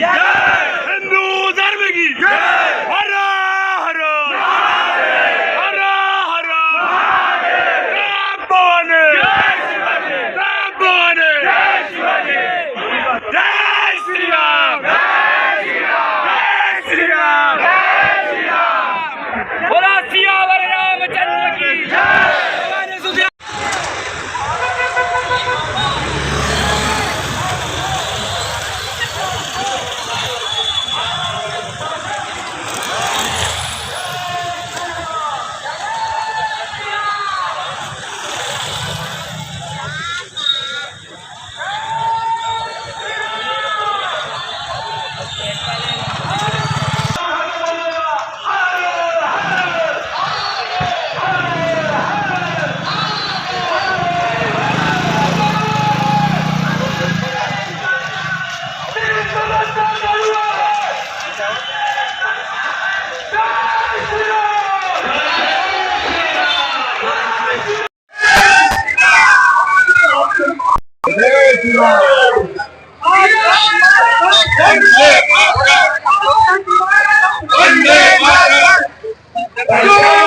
Yeah! Hallelujah.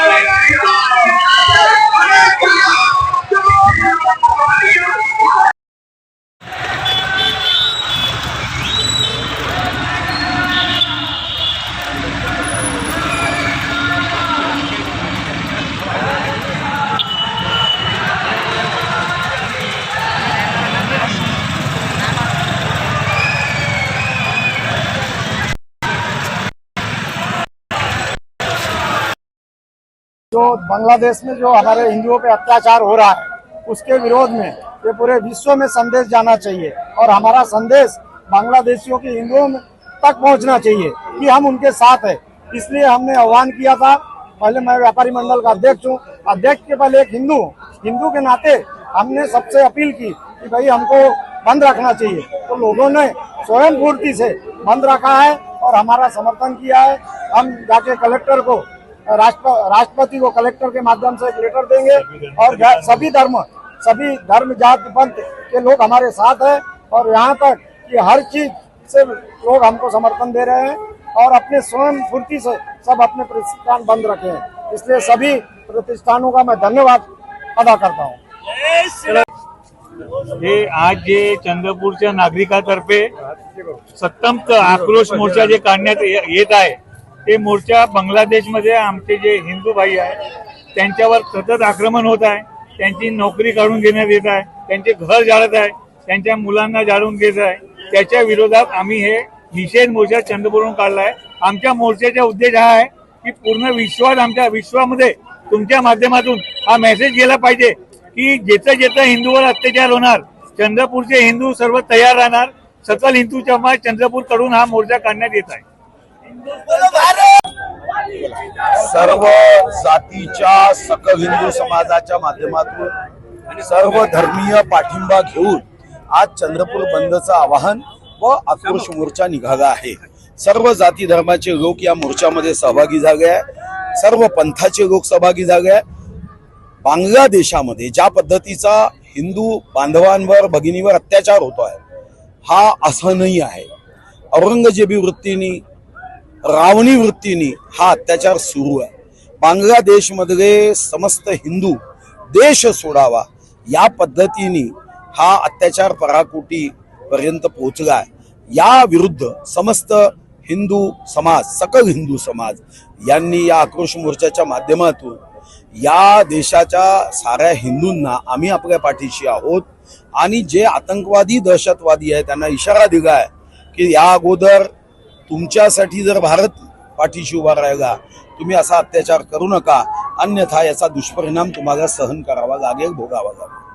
जो बांग्लादेश में जो हमारे हिंदुओं पे अत्याचार हो रहा है, उसके विरोध में ये पूरे विश्व में संदेश जाना चाहिए और हमारा संदेश बांग्लादेशियों के हिंदुओं तक पहुँचना चाहिए कि हम उनके साथ है। इसलिए हमने आह्वान किया था, पहले मैं व्यापारी मंडल का अध्यक्ष हूँ। अध्यक्ष के पहले एक हिंदू हिंदू के नाते हमने सबसे अपील की कि भाई हमको बंद रखना चाहिए। तो लोगों ने स्वयं पूर्ति से बंद रखा है और हमारा समर्थन किया है। हम जाके कलेक्टर को राष्ट्रपति को कलेक्टर के माध्यम से एक लेटर देंगे और सभी धर्म सभी धर्म जाति पंथ के लोग हमारे साथ हैं और यहाँ तक कि हर चीज़ से लोग हमको समर्थन दे रहे हैं और अपने स्वयं फूर्ति से सब अपने प्रतिष्ठान बंद रखे हैं। इसलिए सभी प्रतिष्ठानों का मैं धन्यवाद अदा करता हूँ। हे आज जे चंद्रपूरच्या नागरिकांतर्फे सत्तम आक्रोश मोर्चा जे ये- आहे ते मोर्चा बांगलादेशमध्ये आमचे जे हिंदू भाई आहे त्यांच्यावर सतत आक्रमण होत आहे. त्यांची नोकरी काढून घेण्यात येत आहे. त्यांचे घर जाळत आहे. त्यांच्या मुलांना जाळून घेत आहे. त्याच्या विरोधात आम्ही हे निषेध मोर्चा चंद्रपूरहून आहे. आमच्या मोर्चाचा उद्देश हा आहे की पूर्ण विश्वात आमच्या विश्वामध्ये तुमच्या माध्यमातून हा मेसेज गेला पाहिजे की जेथं जेथं हिंदूवर अत्याचार होणार चंद्रपूरचे हिंदू सर्व तयार राहणार सकल हिंदू समाज चंद्रपूरकडून हा मोर्चा काढण्यात येत आहे. सर्व जातीच्या सकल हिंदू समाजाच्या माध्यमातून सर्व धर्मीय पाठिंबा घेऊन आज चंद्रपूर बंदचं आवाहन व आक्रोश मोर्चा निघाला आहे. सर्व जाती धर्माचे लोक या मोर्चामध्ये सहभागी झाले आहे सर्व पंथाचे लोक सहभागी झाले आहे बांगलादेशामध्ये ज्या पद्धतीचा हिंदू बांधवांवर भगिनीवर अत्याचार होतो आहे हा असहनीय आहे. औरंगजेबी वृत्तीने रावणी वृत्तीने हा अत्याचार सुरू आहे. बांगलादेशमधले समस्त हिंदू देश सोडावा या पद्धतीने हा अत्याचार पराकोटी पर्यंत पोहोचला आहे. या विरुद्ध समस्त हिंदू समाज सकल हिंदू समाज यांनी या आक्रोश मोर्चाच्या माध्यमातून या देशाच्या साऱ्या हिंदूंना आम्ही आपल्या पाठीशी आहोत आणि जे आतंकवादी दहशतवादी आहे त्यांना इशारा दिला आहे की या अगोदर तुमच्यासाठी जर भारत पाठीशी उभा राहिला तुम्ही असा अत्याचार करू नका. अन्यथा याचा दुष्परिणाम तुम्हाला सहन करावा लागेल भोगावा लागेल.